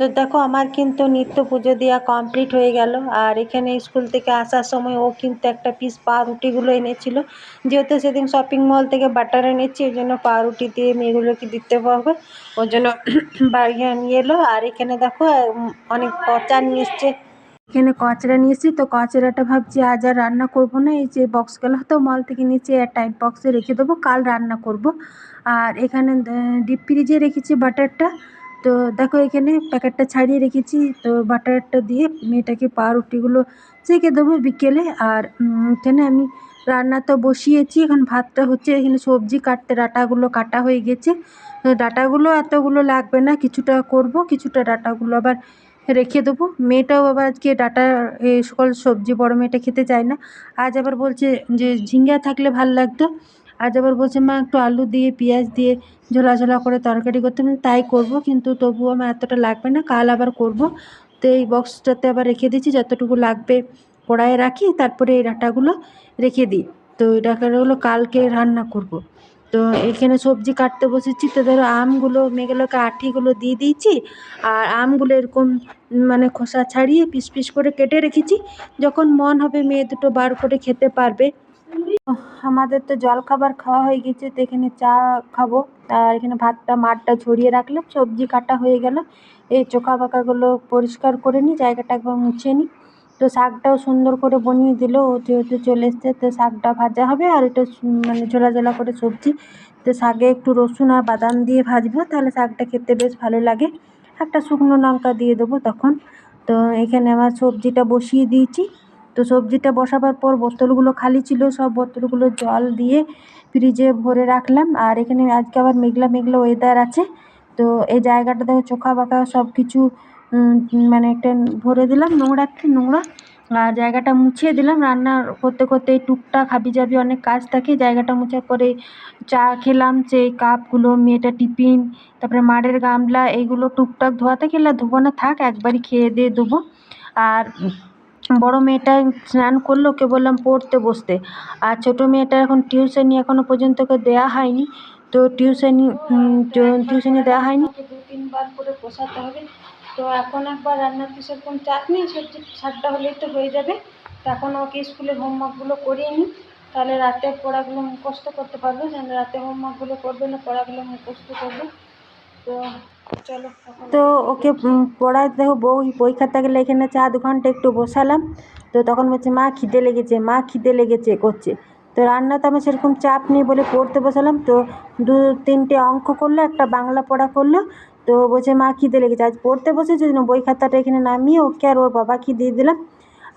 তো দেখো, আমার কিন্তু নিত্য পুজো দেওয়া কমপ্লিট হয়ে গেল। আর এখানে স্কুল থেকে আসার সময় ও কিন্তু একটা পিস পাউরুটিগুলো এনেছিল। যেহেতু সেদিন শপিং মল থেকে বাটার এনেছি ওই জন্য পাউরুটি দিয়ে মেয়েগুলোকে দিতে পারবে ওই জন্য বাড়ি নিয়ে এলো। আর এখানে দেখো অনেক পচা নিয়ে এসছে। এখানে কচরা নিয়েছি তো কচরাটা ভাবছি আজ আর রান্না করব না। এই যে বক্সগুলো তো মল থেকে নিচে এয়ার টাইট বক্সে রেখে দেবো। কাল রান্না করব। আর এখানে ডিপ ফ্রিজে রেখেছি বাটারটা তো দেখো এখানে প্যাকেটটা ছাড়িয়ে রেখেছি। তো বাটারটা দিয়ে মেয়েটাকে পাউরুটিগুলো সেঁকে দেবো বিকেলে। আর এখানে আমি রান্না তো বসিয়েছি। এখন ভাতটা হচ্ছে এখানে সবজি কাটতে, ডাটাগুলো কাটা হয়ে গেছে। ডাটাগুলো এতগুলো লাগবে না, কিছুটা করব, কিছুটা ডাটাগুলো আবার রেখে দেবো। মেয়েটাও আবার আজকে ডাটা সকল সবজি বড় মেয়েটা খেতে চায় না। আজ আবার বলছে যে ঝিঙ্গা থাকলে ভালো লাগতো। আজ আবার বলছে, মা, একটু আলু দিয়ে, পেঁয়াজ দিয়ে ঝোলা ঝোলা করে তরকারি করতে তাই করব, কিন্তু তবুও আমার এতটা লাগবে না, কাল আবার করব। তো এই বক্সটাতে আবার রেখে দিচ্ছি যতটুকু লাগবে কড়াইয়ে রাখি, তারপরে এই ডাঁটাগুলো রেখে দিই। তো এই ডাঁটাগুলো কালকে রান্না করব। তো এখানে সবজি কাটতে বসেছি, তো ধরো আমগুলো মেয়েগুলোকে আঠিগুলো দিয়ে দিয়েছি, আর আমগুলো এরকম মানে খোসা ছাড়িয়ে পিস পিস করে কেটে রেখেছি। যখন মন হবে মেয়ে দুটো বার করে খেতে পারবে। আমাদের তো জলখাবার খাওয়া হয়ে গেছে, তো এখানে চা খাব। আর এখানে ভাতটা, মাঠটা ছড়িয়ে রাখলাম, সবজি কাটা হয়ে গেল। এই চোখা বাঁকাগুলো পরিষ্কার করে নিই, জায়গাটা একবার মুছে নিই। তো শাকটাও সুন্দর করে বনিয়ে দিল, ও যেহেতু চলে এসছে, তো শাকটা ভাজা হবে। আর এটা মানে ঝোলা ঝোলা করে সবজি। তো শাকে একটু রসুন আর বাদাম দিয়ে ভাজবো, তাহলে শাকটা খেতে বেশ ভালো লাগে। একটা শুকনো লঙ্কা দিয়ে দেবো তখন। তো এখানে আমার সবজিটা বসিয়ে দিয়েছি। তো সবজিটা বসাবার পর বোতলগুলো খালি ছিল, সব বোতলগুলো জল দিয়ে ফ্রিজে ভরে রাখলাম। আর এখানে আজকে আবার মেঘলা মেঘলা ওয়েদার আছে। তো এই জায়গাটা দেখো চোখা বাঁকা সব কিছু মানে একটা ভরে দিলাম, নোংরা নোংরা। আর জায়গাটা মুছিয়ে দিলাম। রান্না করতে করতে টুকটাক হাবি জাবি অনেক কাজ থাকে। জায়গাটা মোছার পরে চা খেলাম, সেই কাপগুলো, মেয়েটা টিফিন, তারপরে মাড়ের গামলা, এইগুলো টুকটাক ধোয়াতে গেলে ধোবো না থাক, একবারই খেয়ে দিয়ে দেবো আর বড় মেয়েটা স্নান করল, ওকে বললাম, পড়তে বসতে। আর ছোটো মেয়েটা এখন টিউশনি এখনও পর্যন্ত ওকে দেওয়া হয়নি। তো টিউশনি টিউশনি দেওয়া হয়নি। দু তিনবার করে বসাতে হবে। তো এখন একবার রান্নাতে সেরকম চাপ নেই সবজি সাতটা হলেই তো হয়ে যাবে। তো এখন ওকে স্কুলে হোমওয়ার্কগুলো করিয়ে নিই। তাহলে রাতে পড়াগুলো মুখস্থ করতে পারবে। যেন রাতে হোমওয়ার্কগুলো করবে না, পড়াগুলো মুখস্থ করবে। তো তো ওকে পড়ায় দেখো বই খাতা গেলে এখানে চা দু ঘণ্টা একটু বসালাম। তো তখন বলছে, মা খিদে লেগেছে, মা খিদে লেগেছে, করছে। তো রান্নাতে আমার সেরকম চাপ নেই বলে পড়তে বসালাম। তো দু, তিনটে অঙ্ক করল, একটা বাংলা পড়া করল। তো বলছে, মা খিদে লেগেছে, আজ পড়তে বসেছে জন্য বই খাতাটা এখানে নামিয়ে ওকে আর ওর বাবাকে দিয়ে দিলাম।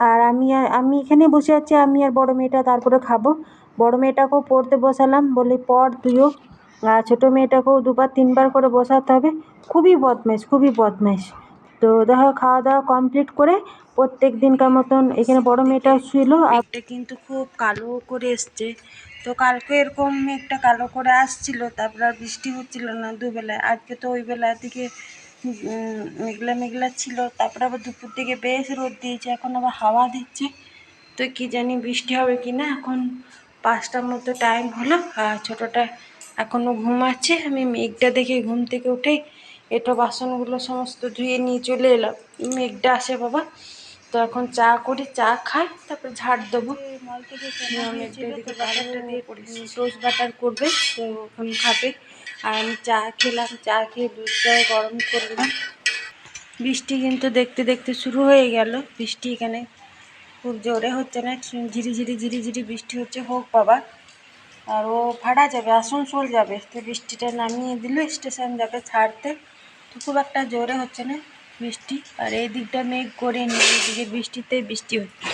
আর আমি আমি এখানে বসে আছি, আমি আর বড় মেয়েটা তারপরে খাব। বড় মেয়েটাকেও পড়তে বসালাম বলে পড় তুইও। ছোটো মেয়েটাকেও দুবার, তিনবার করে বসাতে হবে। খুবই বদমাইশ খুবই বদমাইশ। তো দেখো খাওয়া দাওয়া কমপ্লিট করে প্রত্যেক দিনকার মতন এখানে বড় মেয়েটা ছিল। আর কিন্তু খুব কালো করে এসছে। তো কালকে এরকম একটা কালো করে আসছিল, তারপর আর বৃষ্টি হচ্ছিল না দুবেলায়। আজকে তো ওই বেলার দিকে মেঘলা মেঘলা ছিল। তারপর আবার দুপুর দিকে বেশ রোদ দিয়েছে, এখন আবার হাওয়া দিচ্ছে। তো কি জানি বৃষ্টি হবে কি না এখন পাঁচটার মতো টাইম হলো। আর ছোটোটা এখনও ঘুমাচ্ছে আমি মেঘটা দেখে ঘুম থেকে উঠে এটা বাসনগুলো সমস্ত ধুয়ে নিয়ে চলে এলাম। মেঘটা আসে বাবা। তো এখন চা করি চা খাই তারপর ঝাড় দেবো। টোস্ট বাটার করবে তো এখন খাবে। আর আমি চা খেলাম চা খেয়ে দুধটা গরম করলাম। বৃষ্টি কিন্তু দেখতে দেখতে শুরু হয়ে গেল। বৃষ্টি এখানে খুব জোরে হচ্ছে না ঝিরি ঝিরি ঝিরি ঝিরি বৃষ্টি হচ্ছে। হোক বাবা। আর ও ভাড়া যাবে আসানসোল যাবে। তো বৃষ্টিটা নামিয়ে দিল স্টেশন যাবে ছাড়তে। তো খুব একটা জোরে হচ্ছে না বৃষ্টি। আর এই দিকটা মেঘ করে নিয়ে এইদিকে বৃষ্টিতে বৃষ্টি হচ্ছে।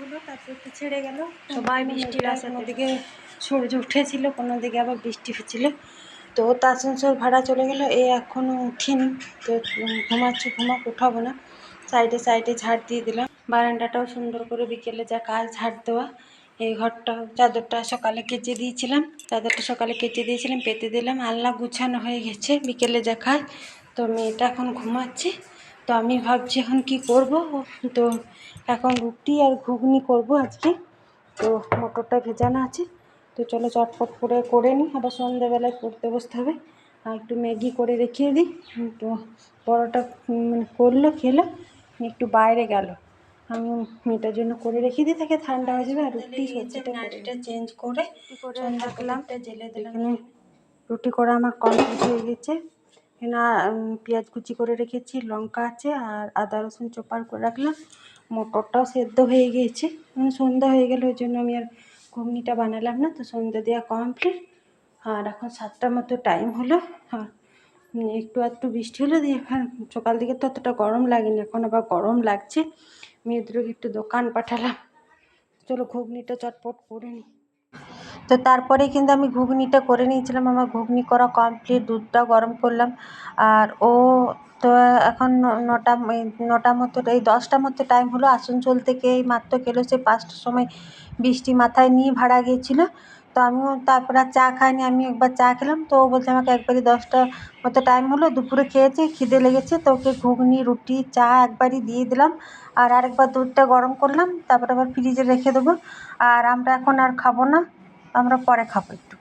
হলো তারপর তো ছেড়ে গেল। সবাই বৃষ্টির আশা দিকে সূর্য উঠেছিল কোনো দিকে আবার বৃষ্টি হচ্ছিল। তো আসানসোল ভাড়া চলে গেল এ এখনও উঠিনি। তো ঘুমাচ্ছে ঘুমাক উঠাবো না। সাইডে সাইডে ঝাড় দিয়ে দিলাম। বারান্দাটাও সুন্দর করে বিকেলে যা কাজ ঝাড় দেওয়া। এই ঘরটা চাদরটা সকালে কেচে দিয়েছিলাম। চাদরটা সকালে কেচে দিয়েছিলাম, পেতে দিলাম। আলনা গুছানো হয়ে গেছে বিকেলে দেখায়। তো মেয়েটা এখন ঘুমাচ্ছে। তো আমি ভাবছি এখন কি করব? তো এখন রুটি আর ঘুগনি করব আজকে। তো মটরটা ভেজানো আছে। তো চলো চটপট করে করে নিই। আবার সন্ধ্যেবেলায় পড়তে বসতে হবে। আর একটু ম্যাগি করে রেখে দিই। তো পরোটা মানে করল, খেলো। একটু বাইরে গেল। আমি মেয়েটার জন্য করে রেখে দিই তাকে ঠান্ডা হয়ে যাবে আর রুটি সবজিটা নাড়িটা চেঞ্জ করে সন্ধ্যা করলাম জেলে দিলাম। রুটি করা আমার কমপ্লিট হয়ে গেছে। উম, পেঁয়াজ কুচি করে রেখেছি লঙ্কা আছে আর আদা রসুন চোপার করে রাখলাম। মটরটাও সেদ্ধ হয়ে গিয়েছে। সন্ধ্যা হয়ে গেল ওই জন্য আমি আর ঘুগনিটা বানালাম না তো সন্ধ্যা দেওয়া কমপ্লিট আর এখন সাতটার মতো টাইম হলো। আর উম, একটু একটু বৃষ্টি হলো দিয়ে এখন সকাল দিকে তো অতটা গরম লাগেনি, এখন আবার গরম লাগছে। মেয়েদেরকে একটু দোকান পাঠালাম। চলো ঘুগনিটা চটপট করে নিই। তো তারপরে কিন্তু আমি ঘুগনিটা করে নিয়েছিলাম, আমার ঘুগনি করা কমপ্লিট দুধটা গরম করলাম। আর ও তো এখন নটা নটা মতো, এই দশটা মতো টাইম হলো। আসানসোল থেকে এই মাত্র গেলো সে পাঁচটার সময়। বৃষ্টি মাথায় নিয়ে ভাড়া গিয়েছিল। তো আমিও তারপর আর চা খাইনি আমি একবার চা খেলাম। তো ও বলছে আমাকে একবারই দশটা মতো টাইম হলো, দুপুরে খেয়েছি, খিদে লেগেছে। তো ওকে ঘুগনি, রুটি, চা একবারই দিয়ে দিলাম। আর আরেকবার দুধটা গরম করলাম, তারপর আবার ফ্রিজে রেখে দেবো। আর আমরা এখন আর খাব না, আমরা পরে খাব একটু।